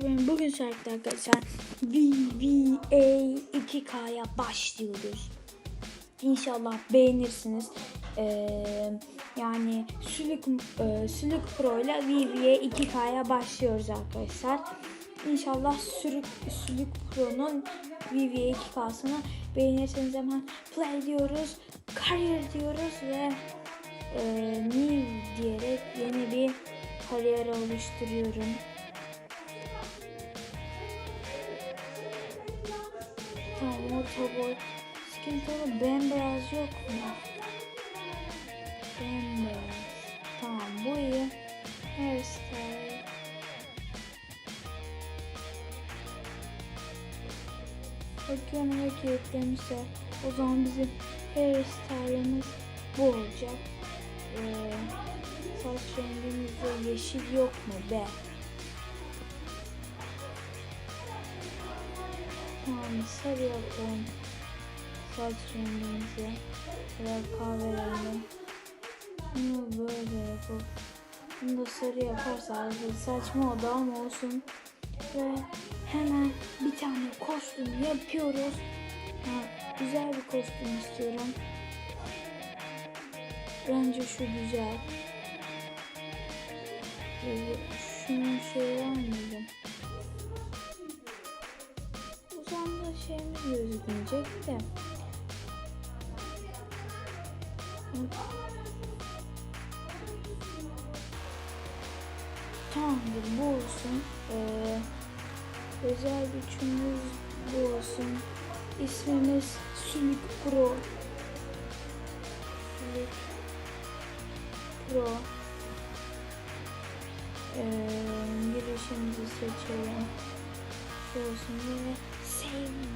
Bugün sürekli arkadaşlar VVA 2K'ya başlıyoruz. İnşallah beğenirsiniz. Ee, yani Sülük, e, Sülük Pro ile VVA 2K'ya başlıyoruz arkadaşlar. İnşallah Sülük, Sülük Pro'nun VVA 2K'sını beğenirseniz hemen play diyoruz. Kariyer diyoruz ve e, new diyerek yeni bir kariyer oluşturuyorum. Tamam orta boy. Skin tonu bembeyaz yok mu? Bembeyaz. Tamam bu iyi. Hairstyle. Bakıyorum ve kilitlemişler. O zaman bizim hairstyle'ımız bu olacak. Ee, saç rengimizde yeşil yok mu be? Tamam sarı yapalım. Saç rengimizi. Biraz kahverengi. Bunu böyle yapıp. Bunu da sarı yaparsa saçma oldu ama olsun. Ve hemen bir tane kostüm yapıyoruz. Ha, güzel bir kostüm istiyorum. Bence şu güzel. Ee, Şunun şey var şeyimiz gözükmeyecek de. Tamamdır bu olsun. Ee, özel gücümüz bu olsun. İsmimiz Sülük Pro. Sülük Pro. Ee, girişimizi seçelim. Şu olsun save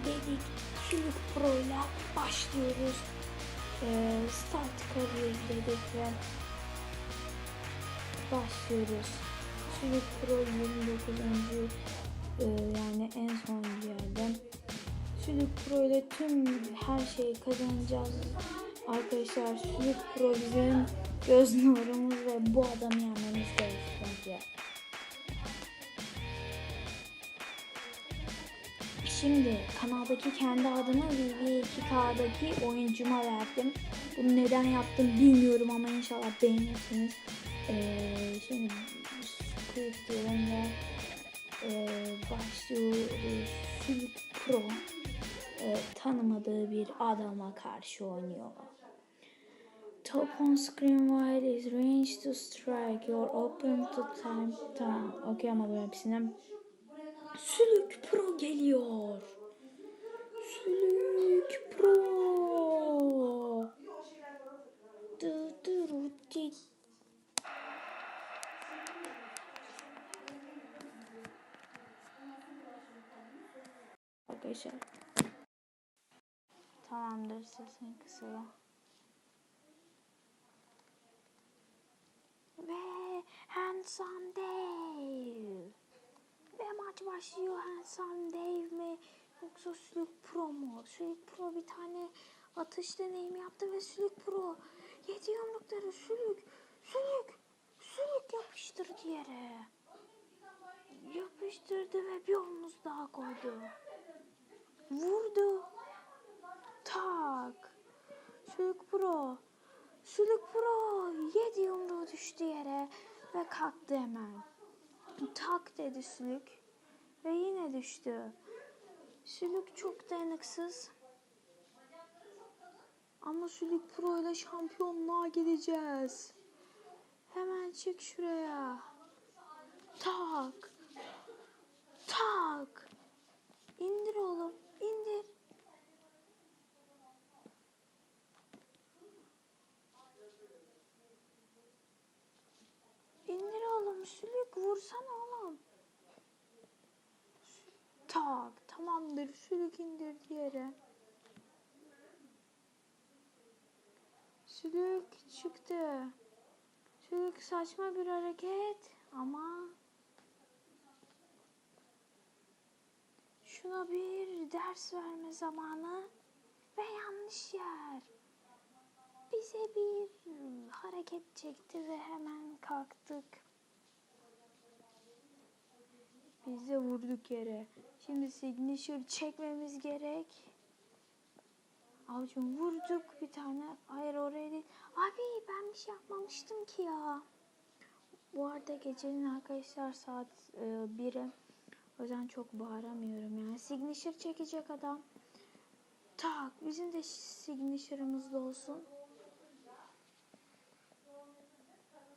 dedik. Sülük Pro ile başlıyoruz. Ee, start kariyer dedik ve başlıyoruz. Sülük Pro 29. Ee, yani en son yerden. Sülük Pro ile tüm her şeyi kazanacağız. Arkadaşlar Sülük Pro bizim göz nurumuz ve bu adamı yenmemiz gerekiyor. Şimdi kanaldaki kendi adımı VV2K'daki oyuncuma verdim. Bunu neden yaptım bilmiyorum ama inşallah beğenirsiniz. Ee, şimdi Squid diyorum ve e, başlıyoruz. Sülük Pro e, tanımadığı bir adama karşı oynuyor. Top on screen wide is range to strike. You're open to time. Tamam okuyamadım hepsini. Sülük Pro geliyor. Sülük Pro. Dı. Arkadaşlar. Tamamdır sesini kısalım. Ve Handsome Dave. Başlıyor Handsome Dave mi yoksa Sülük Pro mu? Sülük Pro bir tane atış deneyimi yaptı ve Sülük Pro yedi yumrukları Sülük, Sülük, Sülük yapıştırdı yere. Yapıştırdı ve bir omuz daha koydu. Vurdu. Tak. Sülük Pro. Sülük Pro yedi yumruğu düştü yere ve kalktı hemen. Tak dedi Sülük ve yine düştü. Sülük çok dayanıksız. Ama Sülük Pro ile şampiyonluğa gideceğiz. Hemen çık şuraya. Tak. Tak. İndir oğlum. indir oğlum. Sülük vursana oğlum. Tak. Tamamdır. Sülük indirdi yere. Sülük çıktı. Sülük saçma bir hareket ama şuna bir ders verme zamanı ve yanlış yer. Bize bir hareket çekti ve hemen kalktık. Biz de vurduk yere. Şimdi signature çekmemiz gerek. Abicim vurduk bir tane. Hayır oraya değil. Abi ben bir şey yapmamıştım ki ya. Bu arada gecenin arkadaşlar saat e, 1'e. O yüzden çok bağıramıyorum yani. Signature çekecek adam. Tak bizim de signature'ımız da olsun.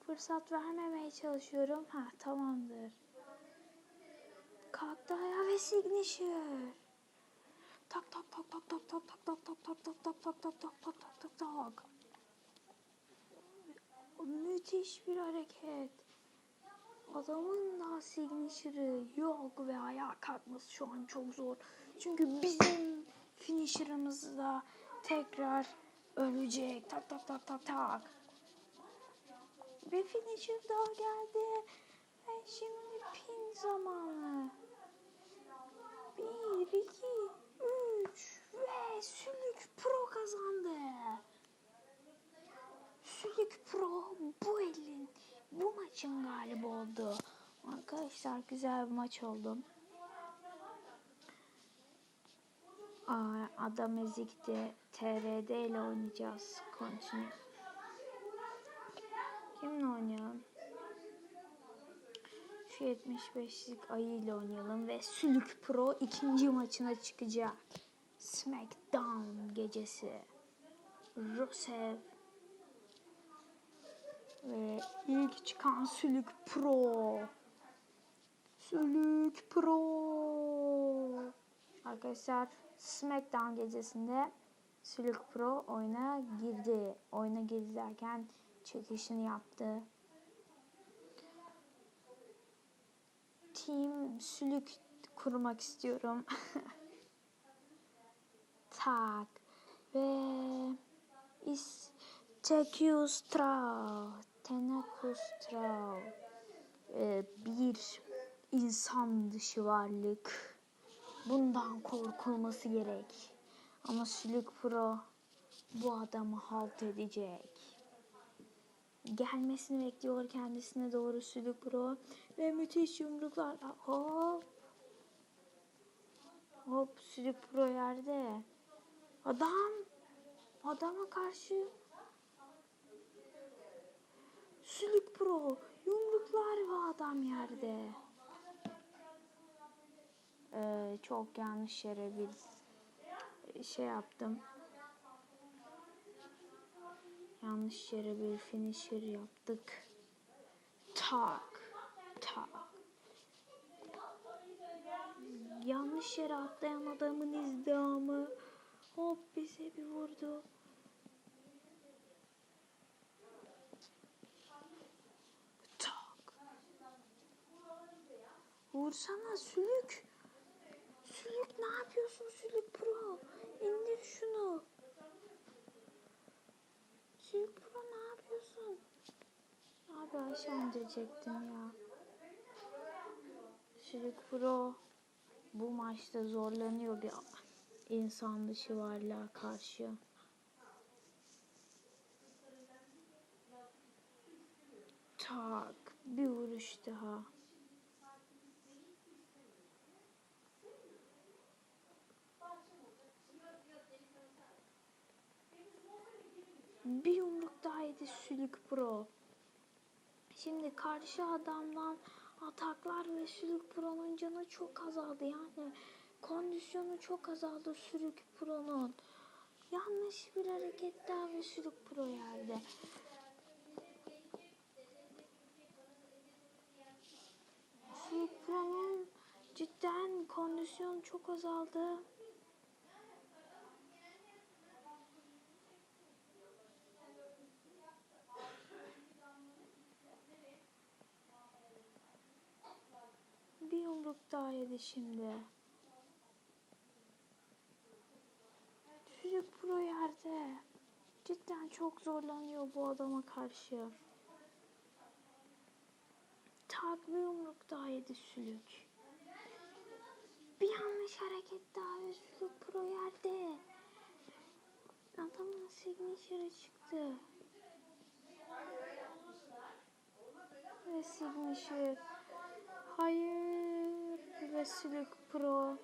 Fırsat vermemeye çalışıyorum. Ha tamamdır. Kalktı ayağa ve signature. Tak tak tak tak tak tak tak tak tak tak tak tak tak tak tak tak tak tak tak. Müthiş bir hareket. Adamın daha signature'ı yok ve ayağa kalkması şu an çok zor. Çünkü bizim finisher'ımız da tekrar ölecek. Tak tak tak tak tak. Ve finisher daha geldi. Ve şimdi pin zamanı. Bir, iki, üç ve Sülük Pro kazandı. Sülük Pro bu elin, bu maçın galibi oldu. Arkadaşlar güzel bir maç oldu. Adam ezikti. TRD ile oynayacağız. Continue. Kimle oynayalım? Şu 75'lik ayı ile oynayalım ve Sülük Pro ikinci maçına çıkacak. Smackdown gecesi. Rusev ve ilk çıkan Sülük Pro. Sülük Pro. Arkadaşlar Smackdown gecesinde Sülük Pro oyuna girdi. Oyuna girdi derken çekişini yaptı. Team Sülük kurmak istiyorum. tak. Ve is Tekustra Tenakustra ee, bir insan dışı varlık. Bundan korkulması gerek. Ama Sülük Pro bu adamı halt edecek. Gelmesini bekliyor kendisine doğru Sülük Pro. Ve müthiş yumruklar. Hop. Hop Sülük Pro yerde. Adam. Adama karşı. Sülük Pro. Yumruklar ve adam yerde. Ee, çok yanlış yere bir şey yaptım. Yanlış yere bir finisher yaptık. Tak. Tak. Yanlış yere atlayan adamın izdamı. Hop bize bir vurdu. Tak. Vursana Sülük. Ne yapıyorsun Sülük Pro? İndir şunu. Sülük Pro ne yapıyorsun? Abi aşağı indirecektim ya. Sülük Pro bu maçta zorlanıyor bir insan dışı varlığa karşı. Tak bir vuruş daha. Bir yumruk daha yedi Sülük Pro. Şimdi karşı adamdan ataklar ve Sülük Pro'nun canı çok azaldı. Yani kondisyonu çok azaldı Sülük Pro'nun. Yanlış bir hareket daha ve Sülük Pro yerde. Sülük Pro'nun cidden kondisyonu çok azaldı. Yumruk daha yedi şimdi. Çocuk pro yerde. Cidden çok zorlanıyor bu adama karşı. Bir yumruk daha yedi Sülük. Bir yanlış hareket daha ve Sülük pro yerde. Adamın signature'ı çıktı. Ve signature. Hayır. Sülük Pro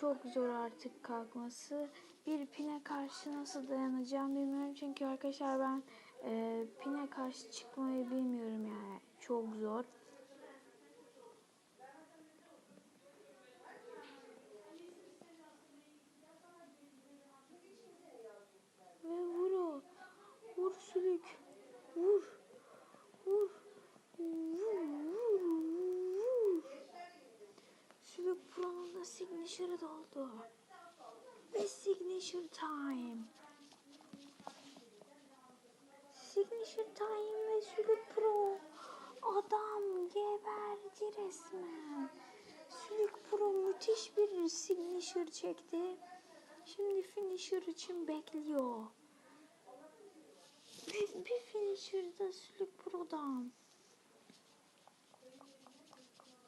çok zor artık kalkması. Bir pine karşı nasıl dayanacağım bilmiyorum. Çünkü arkadaşlar ben e, pine karşı çıkmayı bilmiyorum yani. Çok zor. Ve vur o. Vur sülük. Vur. Vur. Vur. Vur. Vur. Sülük Pro'nun da signature'ı doldu. Ve signature time. Signature time ve Sülük Pro. Adam geberdi resmen. Sülük Pro müthiş bir signature çekti. Şimdi finisher için bekliyor. Bir, bir finisher da Sülük Pro'dan.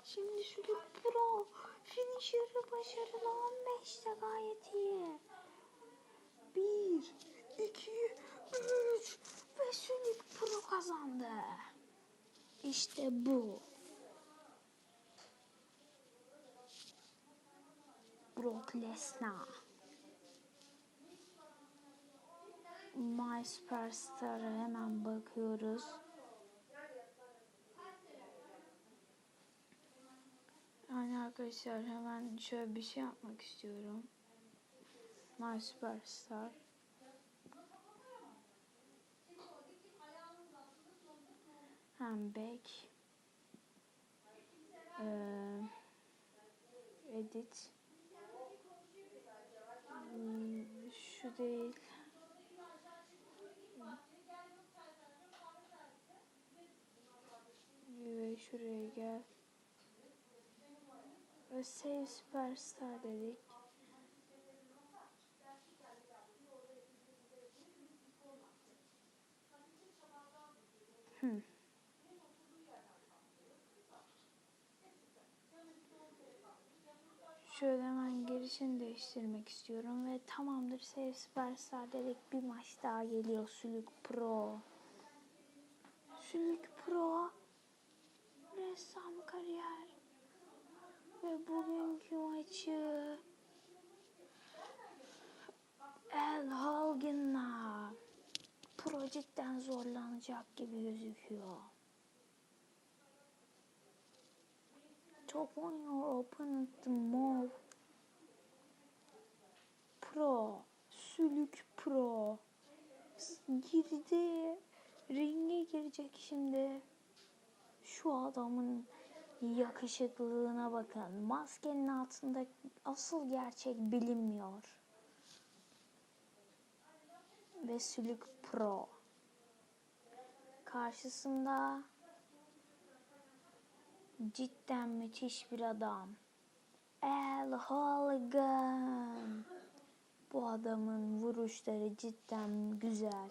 Şimdi Sülük Pro finisher'ı başarılı 15'te gayet iyi. 1, 2, 3 ve Sülük Pro kazandı. İşte bu. Brock Lesnar. My Superstar'a hemen bakıyoruz. Yani arkadaşlar hemen şöyle bir şey yapmak istiyorum. My Superstar. Hem back. Ee, edit. Hmm, Şu değil. Ve şuraya gel. Ve save superstar dedik. Hmm. Şöyle hemen girişini değiştirmek istiyorum ve tamamdır Save Superstar dedik bir maç daha geliyor Sülük Pro. Sülük Pro ressam kariyer ve bugünkü maçı El Hogan'la Pro cidden zorlanacak gibi gözüküyor. On your opponent to move. Pro. Sülük Pro. Girdi. Ringe girecek şimdi. Şu adamın yakışıklılığına bakın. Maskenin altında asıl gerçek bilinmiyor. Ve Sülük Pro. Karşısında cidden müthiş bir adam. El Hogan. Bu adamın vuruşları cidden güzel.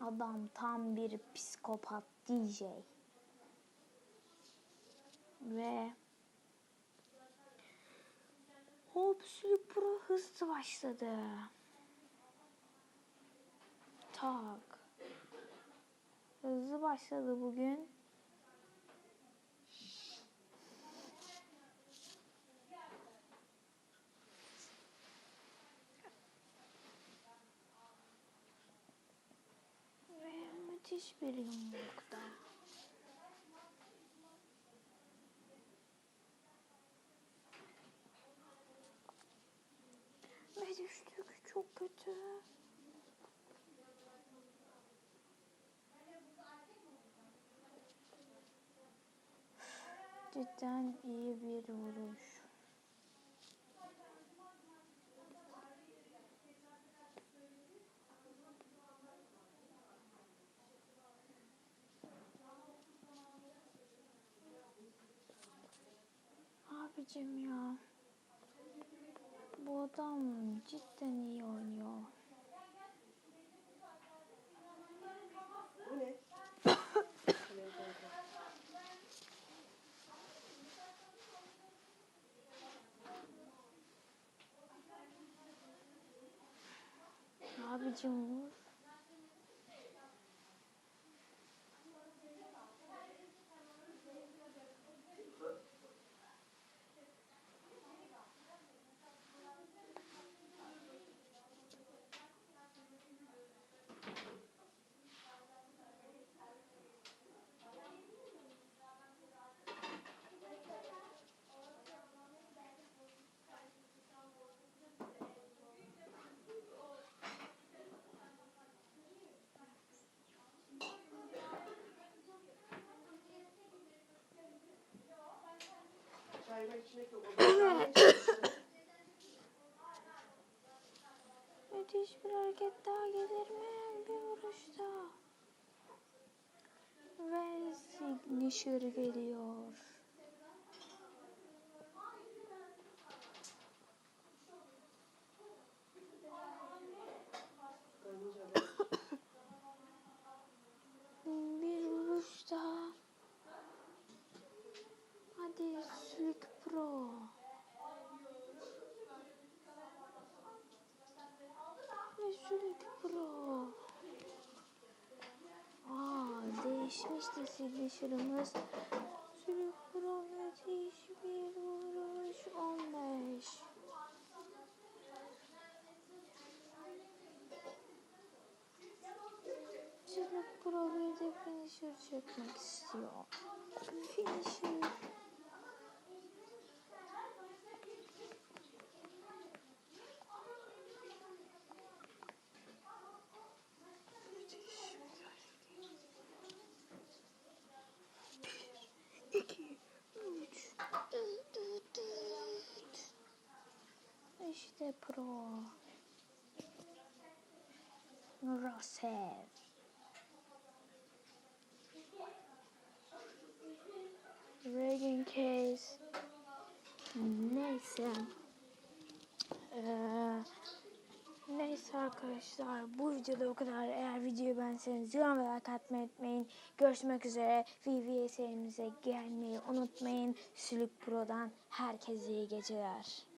Adam tam bir psikopat DJ. Ve Hop Sülük Pro hızlı başladı. Tak. Hızlı başladı bugün. Ve müthiş bir yumrukta. Ve düştük çok kötü. Cidden iyi bir vuruş. Abicim ya. Bu adam cidden iyi oynuyor. Bu ne? Abicim vur. kaymak içmek yok. O zaman Müthiş bir hareket daha gelir mi? Bir vuruşta. Ve signature geliyor. Bir vuruş daha. Hadi Slick Pro. Ve Slick Pro. Aa, değişmişti signature'ımız. Slick Pro müthiş bir vuruş. 15. Slick Pro bir de finisher çekmek istiyor. İşte pro. Russell. Reagan Case. Neyse. Ee, neyse arkadaşlar bu videoda o kadar. Eğer videoyu beğenseniz yorum ve like atmayı unutmayın. Görüşmek üzere. VVA serimize gelmeyi unutmayın. Sülük Pro'dan herkese iyi geceler.